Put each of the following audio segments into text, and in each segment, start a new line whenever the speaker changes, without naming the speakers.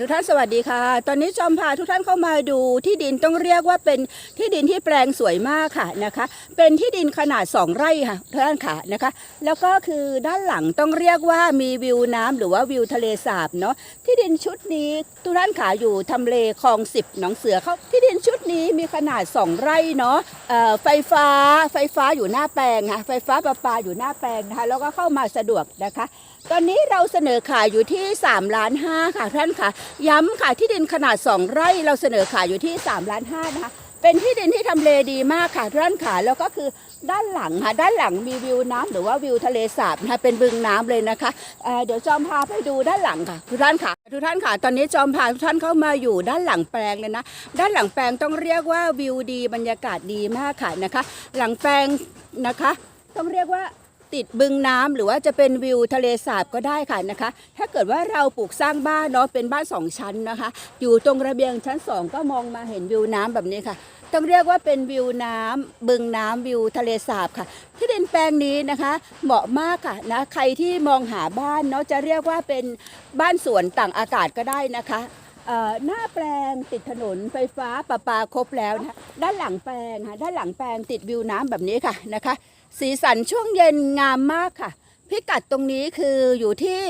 ทุกท่านสวัสดีค่ะ ตอนนี้จอมพาทุกท่านเข้ามาดูที่ดินต้องเรียกว่าเป็นที่ดินที่แปลงสวยมากค่ะนะคะ เป็นที่ดินขนาด 2 ไร่ค่ะทุกท่านค่ะนะคะ แล้วก็คือด้านหลังต้องเรียกว่ามีวิวน้ำหรือว่าวิวทะเลสาบเนาะที่ดินชุดนี้ทุกท่านขาอยู่ทำเลคลองสิบหนองเสือเขาที่ดินชุดนี้มีขนาด 2 ไร่เนาะไฟฟ้าไฟฟ้าอยู่หน้าแปลงค่ะไฟฟ้าประปาอยู่หน้าแปลงนะคะแล้วก็เข้ามาสะดวกนะคะ ตอนนี้เราเสนอขายอยู่ที่3ล้านห้าค่ะท่านค่ะ ย้ำค่ะที่ดินขนาด 2 ไร่เราเสนอขายอยู่ที่3ล้านห้านะคะ เป็นที่ดินที่ทำเลดีมากค่ะท่านค่ะแล้วก็คือด้านหลังค่ะด้านหลังมีวิวน้ำหรือว่าวิวทะเลสาบนะคะเป็นบึงน้ำเลยนะคะเอ่อเดี๋ยวจอมพาไปดูด้านหลังค่ะทุกท่านค่ะทุกท่านค่ะ ตอนนี้จอมพาทุกท่านเข้ามาอยู่ด้านหลังแปลงเลยนะ ด้านหลังแปลงต้องเรียกว่าวิวดีบรรยากาศดีมากค่ะนะคะ หลังแปลงนะคะ ต้องเรียกว่า ติดบึงน้ำหรือว่าจะเป็นวิวทะเลสาบก็ได้ค่ะนะคะ ถ้าเกิดว่าเราปลูกสร้างบ้านเนาะเป็นบ้านสองชั้นนะคะ อยู่ตรงระเบียงชั้นสองก็มองมาเห็นวิวน้ำแบบนี้ค่ะต้องเรียกว่าเป็นวิวน้ำบึงน้ำวิวทะเลสาบค่ะ ที่ดินแปลงนี้นะคะ เหมาะมากค่ะนะใครที่มองหาบ้านเนาะจะเรียกว่าเป็นบ้านสวนต่างอากาศก็ได้นะคะ หน้าแปลงติดถนนไฟฟ้าประปาครบแล้วนะคะด้านหลังแปลงค่ะด้านหลังแปลงติดวิวน้ำแบบนี้ค่ะนะคะ สีสันช่วงเย็นงามมากค่ะ พิกัดตรงนี้คืออยู่ที่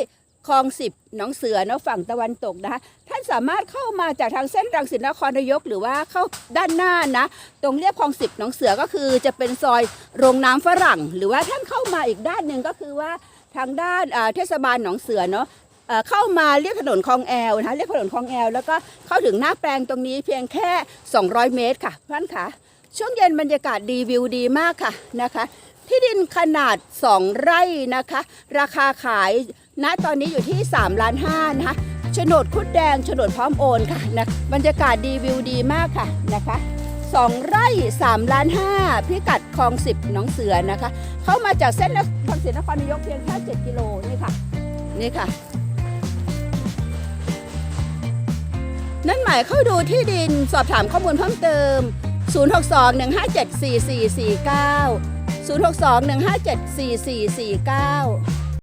คลองสิบหนองเสือเนาะฝั่งตะวันตกนะคะท่านสามารถเข้ามาจากทางเส้นรังสิตนครนายก หรือว่าเข้าด้านหน้านะ ตรงเรียบคลองสิบหนองเสือก็คือจะเป็นซอยโรงน้ำฝรั่ง หรือว่าท่านเข้ามาอีกด้านหนึ่งก็คือว่าทางด้านเทศบาลหนองเสือเนาะ เข้ามาเรียบถนนคลองแอลนะคะเรียบถนนคลองแอลแล้วก็เข้าถึงหน้าแปลงตรงนี้เพียงแค่ 200 เมตรค่ะท่านคะช่วงเย็นบรรยากาศดีวิวดีมากค่ะนะคะ ที่ดินขนาด 2 ไร่นะคะ ราคาขายณตอนนี้อยู่ที่3ล้าน5นะคะโฉนดคุดแดงโฉนดพร้อมโอนค่ะนะบรรยากาศดีวิวดีมากค่ะนะคะ2 ไร่3ล้าน5พิกัดคลอง 10หนองเสือนะคะ เข้ามาจากเส้นนครศรีนครนายกเพียงแค่7กิโลนี่ค่ะนี่ค่ะ นั่นหมายเข้าดูที่ดินสอบถามข้อมูลเพิ่มเติม 062 157 4449 062 157 4449